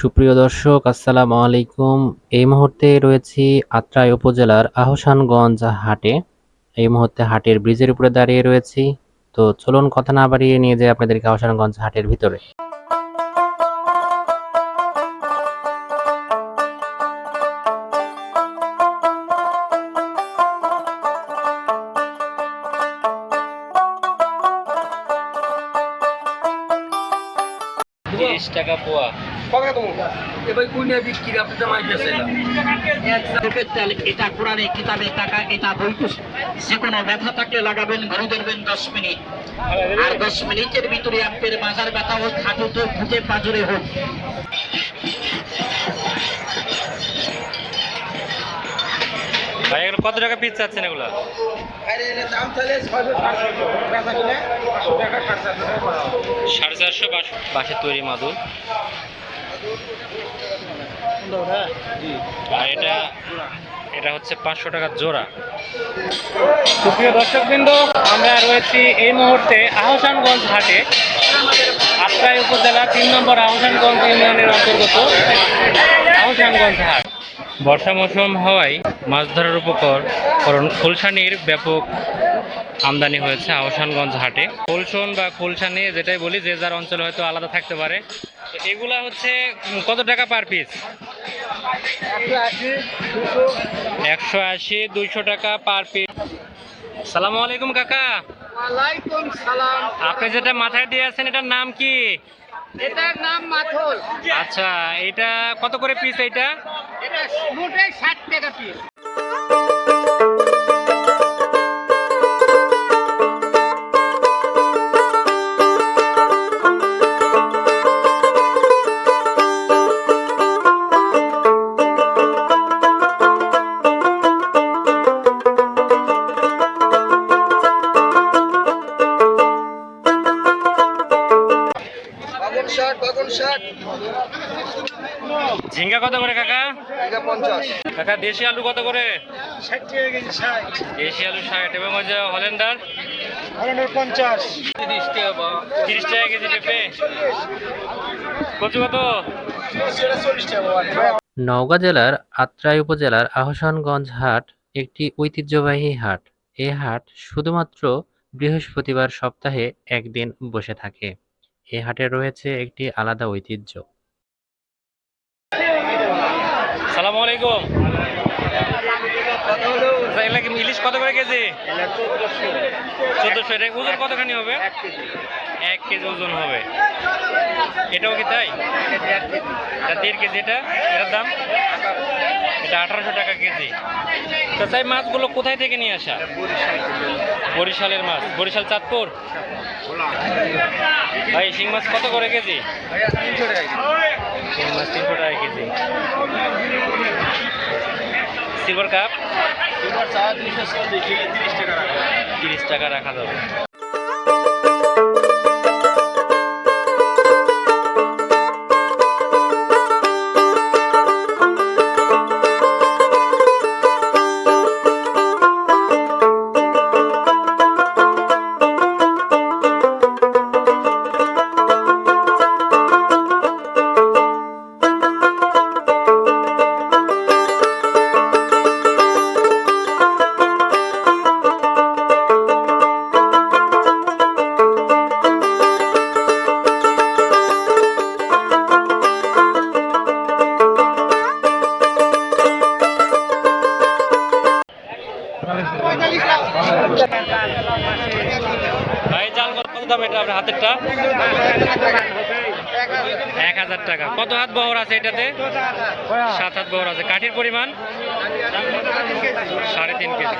সুপ্রিয় দর্শক, আসসালামু আলাইকুম। এই মুহূর্তে রয়েছি আত্রাই উপজেলার আহসানগঞ্জ হাটে। এই মুহূর্তে হাটের ব্রিজের উপরে দাঁড়িয়ে রয়েছি। তো চলুন কথা না বাড়িয়ে নিয়ে যাই আপনাদেরকে আহসানগঞ্জ হাটের ভিতরে। টাকা পোয়া। এবার কুইনে বিক্রি আপনি এটা কোরআনে কিতাবে টাকা এটা যে কোনো ব্যথা থাকলে লাগাবেন ঘরে ধরবেন দশ মিনিট। আর দশ মিনিটের ভিতরে আপনার ব্যথা হোক হাঁটুতে খুঁজে পাজরে হোক। ভাই এগুলো কত টাকা পিস চাচ্ছেন এগুলো। সাড়ে চারশো বাঁশের তৈরি মাদুর। আর এটা এটা হচ্ছে পাঁচশো টাকা জোড়া। সুপ্রিয় দর্শকবৃন্দ আমরা রয়েছি এই মুহূর্তে আহসানগঞ্জ হাটে। আত্রাই উপজেলা তিন নম্বর আহসানগঞ্জ ইউনিয়নের অন্তর্গত আহসানগঞ্জ হাট। বর্ষা মৌসুম হওয়ায় মাছ ধরার উপকরণ ফুলসানির ব্যাপক আমদানি হয়েছে আহসানগঞ্জ হাটে। ফুলসন বা ফুলসানি যেটাই বলি যে যার অঞ্চলে হয়তো আলাদা থাকতে পারে এগুলা হচ্ছে কত টাকা পার পিস একশো আশি দুইশো টাকা পার পিস সালামু আলাইকুম কাকা। আপনি যেটা মাথায় দিয়ে আছেন এটার নাম কি? এটার নাম মাথল। আচ্ছা এটা কত করে পিস এটা মোটে ষাট টাকা পিস ঝিঙ্গা কত করে কাকা? পঞ্চাশ। কাকা দেশি আলু কত করে? দেশি আলু ষাট এবং ওই যে হলেন্ডার পঞ্চাশ। তিরিশ টাকা তিরিশ টাকা কেজি পেঁপে? কচু কত? সেটা চল্লিশ টাকা বাবা নওগাঁ জেলার আত্রাই উপজেলার আহসানগঞ্জ হাট একটি ঐতিহ্যবাহী হাট। এই হাট শুধুমাত্র বৃহস্পতিবার সপ্তাহে একদিন বসে থাকে। এই হাটে রয়েছে একটি আলাদা ঐতিহ্য। সালাম আলাইকুম। ইলিশ কত করে কেজি? চোদ্দশো। এটা ওজন কতখানি হবে? এক কেজি ওজন হবে। এটাও কি তাই? এটা দেড় কেজি এটা? এটার দাম? এটা আঠারোশো টাকা কেজি। তো তাই মাছগুলো কোথায় থেকে নিয়ে আসা? বরিশালের মাছ। বরিশাল চাঁদপুর? ভাই শিং মাছ কত করে কেজি? শিং মাছ তিনশো টাকা কেজি। Silver cup? তিরিশ টাকা রাখা যাবে। ভাই কত কত দাম এটা আপনার হাতেরটা? এক হাজার টাকা। কত হাত বহর আছে এটাতে? সাত হাত বহর আছে। কাঠির পরিমাণ? সাড়ে তিন কেজি।